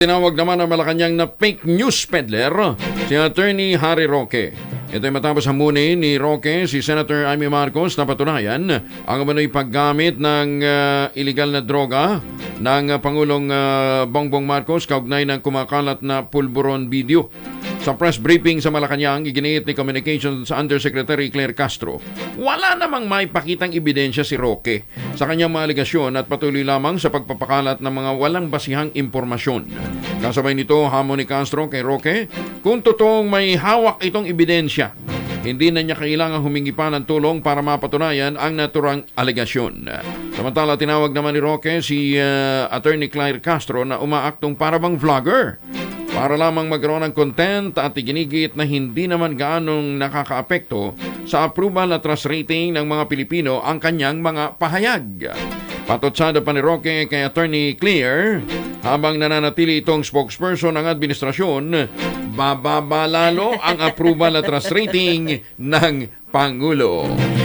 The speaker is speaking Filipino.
Tinawag naman ng Malacanang na fake news peddler si Attorney Harry Roque. Ito ay matapos hamunin ni Roque si Senator Amy Marcos na patunayan ang umano'y paggamit ng ah, illegal na droga ng ah, Pangulong ah, Bongbong Marcos kaugnay ng kumakalat na pulburon video. Sa press briefing sa Malacanang, iginiit ni Communications Undersecretary Claire Castro, wala namang may pakitang ebidensya si Roque sa kanyang mga aligasyon at patuloy lamang sa pagpapakalat ng mga walang basihang impormasyon. Kasabay nito, hamon ni Castro kay Roque, kung totoong may hawak itong ebidensya, hindi na niya kailangang humingi pa ng tulong para mapatunayan ang naturang alegasyon. Samantala, tinawag naman ni Roque si uh, Attorney Claire Castro na umaaktong parabang vlogger para lamang magkaroon ng content at iginigit na hindi naman gaanong nakakaapekto sa approval at trust rating ng mga Pilipino ang kanyang mga pahayag. Patotsada pa ni Roque kay Attorney Clear, habang nananatili itong spokesperson ng administrasyon, bababa lalo ang approval at trust rating ng Pangulo.